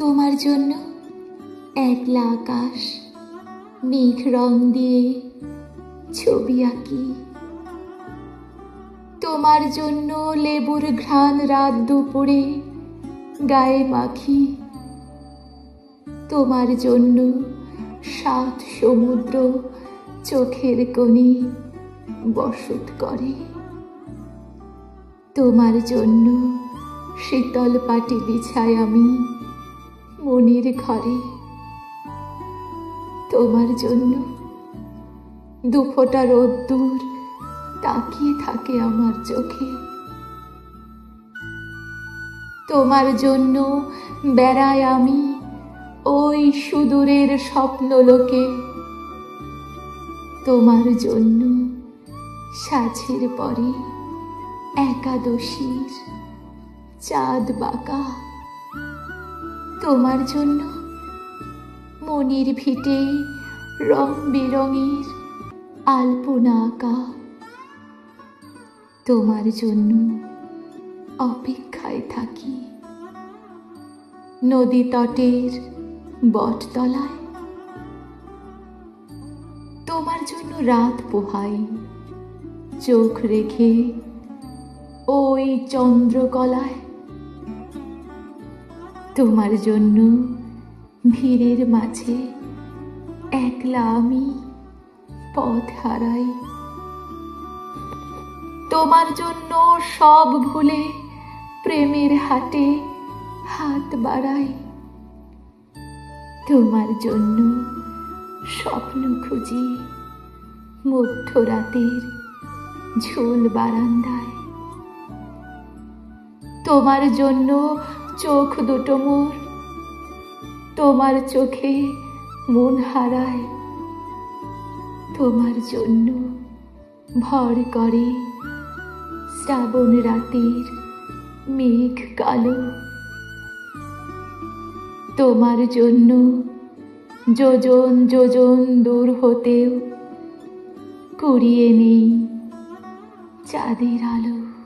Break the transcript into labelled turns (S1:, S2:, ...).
S1: তোমার জন্য একলা আকাশ, মেঘ রং দিয়ে ছবি আঁকি। তোমার জন্য লেবুর ঘ্রাণ রাত দুপুরে গায়ে মাখি। তোমার জন্য সাত সমুদ্র চোখের কোণে বসত করে। তোমার জন্য শীতল পাটি বিছাই আমি মনের ঘরে। তোমার জন্য দুফোটা রোদ্দুর তাকিয়ে থাকে আমার চোখে। তোমার জন্য বেড়াই আমি ওই সুদূরের স্বপ্ন লোকে। তোমার জন্য সাঝের পরে একাদশীর চাঁদ বাঁকা। তোমার জন্য মনির ভিটে রং বেরঙের আলপনা আঁকা। তোমার জন্য অপেক্ষায় থাকি। নদী তটের বটতলায়। তোমার জন্য রাত পোহাই। চোখ রেখে ওই চন্দ্রকলায় তোমার জন্য ভিড়ের মাঝে একলা আমি পথ হারাই। তোমার জন্য সব ভুলে প্রেমের হাটে হাত বাড়াই। তোমার জন্য স্বপ্ন খুঁজি মধ্যরাতের ঝোল বারান্দায়। তোমার জন্য চোখ দুটো মোর। তোমার চোখে মন হারায়। তোমার জন্য ভর করে শ্রাবণ রাতের মেঘ কালো। তোমার জন্য যোজন যোজন দূর হতেও কুড়িয়ে নেই চাঁদের আলো।